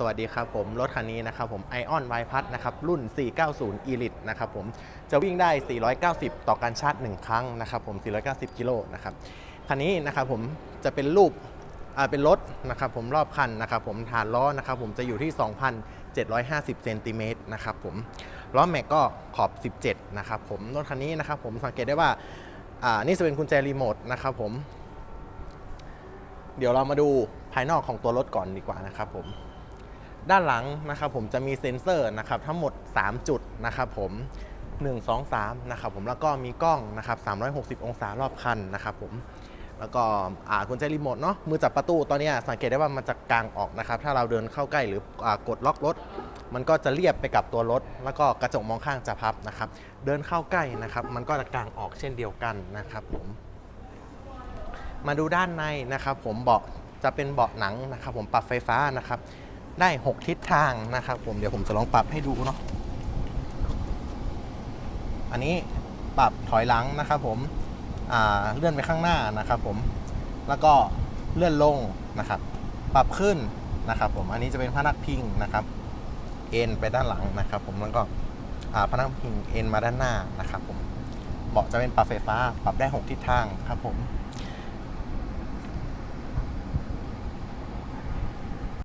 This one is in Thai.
สวัสดีครับผม รถคันนี้นะครับผม Ion y p a s นะครับ รุ่น 490 Elite นะครับผม จะวิ่งได้ 490 ต่อการชาร์จ 1 ครั้งนะครับผม 490 กิโลนะครับ คันนี้นะครับผมจะเป็นรูปอ่าเป็นรถนะครับผมรอบคันนะครับผมฐานล้อนะครับผมจะอยู่ที่ 2,750 เซนติเมตรนะครับผม ล้อแม็กก็ขอบ 17 นะครับผม รถคันนี้นะครับผมสังเกตได้ว่าอ่านี่จะเป็นกุญแจรีโมทนะครับผม เดี๋ยวเรามาดูภายนอกของตัวรถก่อนดีกว่านะครับผม ด้านหลังนะครับผมจะมีเซ็นเซอร์นะครับทั้งหมด 3 จุดนะครับผม 1 2 3นะครับผมแล้วก็มีกล้องนะครับ360 องศารอบคันนะครับผมแล้วก็อ่ากุญแจรีโมทเนาะมือจับประตูตอนนี้สังเกตได้ว่ามันจะกางออกนะครับ ถ้าเราเดินเข้าใกล้หรืออกดล็อกรถ มันก็จะเรียบไปกับตัวรถ แล้วก็กระจกมองข้างจะพับนะครับ เดินเข้าใกล้นะครับ มันก็จะกางออกเช่นเดียวกันนะครับผม มาดูด้านในนะครับ ผมเบาะจะเป็นเบาะหนังนะครับ ผมปรับไฟฟ้านะครับ ได้ 6 ทิศทางนะครับผมเดี๋ยวผมจะลองปรับให้ดูเนาะอันนี้ปรับถอยหลังนะครับผมเลื่อนไปข้างหน้านะครับผมแล้วก็เลื่อนลงนะครับ ปรับขึ้นนะครับผมอันนี้จะเป็นพนักพิงนะครับ เอ็นไปด้านหลังนะครับ ผมแล้วก็พนักพิงเอ็นมาด้านหน้านะครับผมเบาะจะเป็นปรับไฟฟ้าปรับได้ 6 ทิศทางครับผม